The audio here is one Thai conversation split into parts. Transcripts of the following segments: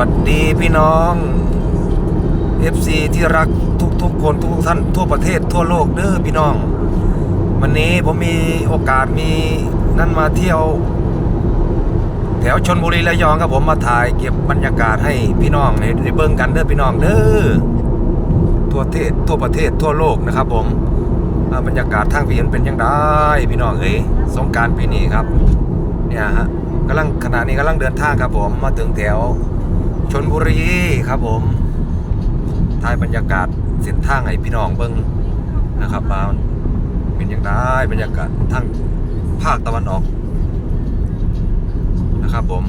วัสดีพี่น้อง FC ที่รักทุกๆคนทุกท่านทั่วประเทศทั่วโลกเด้อพี่น้อง วันนี้ผมมีโอกาสมีนั่นมาเที่ยว แถวชนบุรีระยองครับผมมาถ่ายเก็บบรรยากาศให้พี่น้องให้ได้เบิ่งกันเด้อพี่น้องเด้อทั่วประเทศทั่วประเทศทั่วโลกนะครับผมบรรยากาศทางพี่นเป็นยังไงพี่น้องเอ้ยสงการปีนี้ครับเนี่ยฮะกำลังขณะนี้กำลังเดินทางครับผมมาถึงแถว ชนบุรีครับผมถ่ายบรรยากาศเส้นทางให้พี่น้องเบิ่งนะครับว่าเป็นยังไงบรรยากาศทางภาคตะวันออกนะครับผม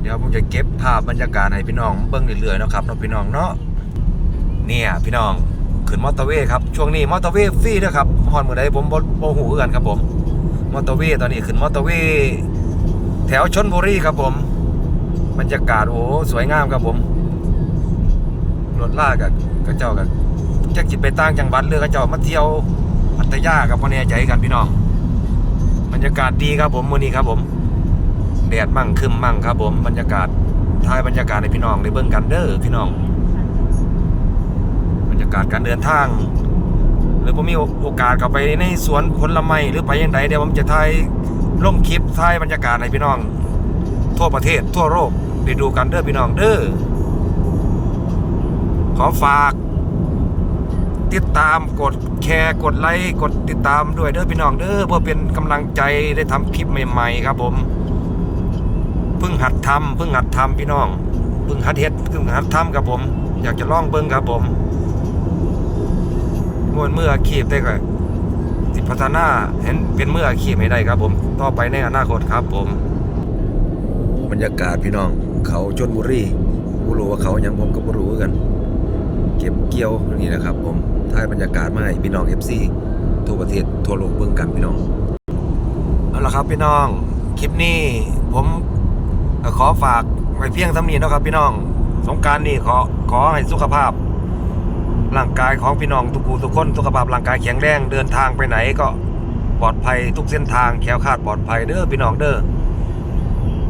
เดี๋ยวผมจะเก็บภาพบรรยากาศให้พี่น้องเบิ่งเรื่อยๆนะครับเนาะพี่น้องเนาะเนี่ยพี่น้องขึ้นมอเตอร์เวย์ครับช่วงนี้มอเตอร์เวย์ฟรีนะครับฮอนเมื่อใดผมบ่บ่หูคือกันครับผมมอเตอร์เวย์ตอนนี้ขึ้นมอเตอร์เวย์แถวชนบุรีครับผม บรรยากาศโอ้สวยงามครับผมรถลากกับกระเจ้ากับจักจิตไปตั้งจังหวัดเรือกระเจ้ามาเที่ยวพัทยากับพ่อแน่ใจกันพี่น้องบรรยากาศดีครับผมมื้อนี้ครับผมแดดมั่งคึมมั่งครับผมบรรยากาศท้ายบรรยากาศให้พี่น้องได้เบิ่งกันเด้อพี่น้อง บรรยากาศการเดินทาง หรือผมมีโอกาสเข้าไปในสวนผลไม้หรือไปยังไงเดี๋ยวผมจะถ่ายลงคลิปถ่ายบรรยากาศให้พี่น้อง ทั่วประเทศทั่วโลกได้ดูกันเด้อพี่น้องเด้อขอฝาก ติดตามกดแชร์กดไลค์กดติดตามด้วยเด้อพี่น้องเด้อเพื่อเป็นกำลังใจได้ทำคลิปใหม่ๆครับผมเพิ่งหัดทำเพิ่งหัดทำพี่น้องเพิ่งหัดเฮ็ดเพิ่งหัดทำครับผม อยากจะลองเบิ่งครับผมมวนเมื่ออาชีพได้ก็สิดพัฒนาเห็นเป็นเมื่ออาชีพให้ได้ครับผม ต่อไปในอนาคตครับผม บรรยากาศพี่น้อง เขาชนบุรีผู้รู้ว่าเขายังผมก็บ่รู้กัน เก็บเกี่ยวนี่นะครับ ผมถ่ายบรรยากาศมาให้พี่น้อง FC ทั่วประเทศทั่วโลกเบิ่งกันพี่น้องเอาละครับพี่น้องคลิปนี้ผมขอฝากไว้เพียงเท่านี้นะครับ พี่น้อง สงการนี่ขอขอให้สุขภาพร่างกายของพี่น้องทุกคู่ทุกคนสุขภาพร่างกายแข็งแรงเดินทางไปไหนก็ปลอดภัยทุกเส้นทางแคล้วคลาดปลอดภัยเด้อพี่น้องเด้อ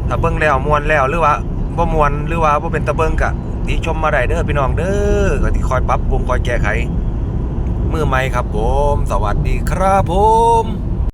ถ้าเบิ้งแล้วมวนแล้วหรือว่าบ่มวนหรือว่าบ่เป็นตะเบิ้งกะติชมมาได้เด้อพี่น้องเด้อก็ที่คอยปรับปรุงคอยแก้ไขมือใหม่ครับผม สวัสดีครับผม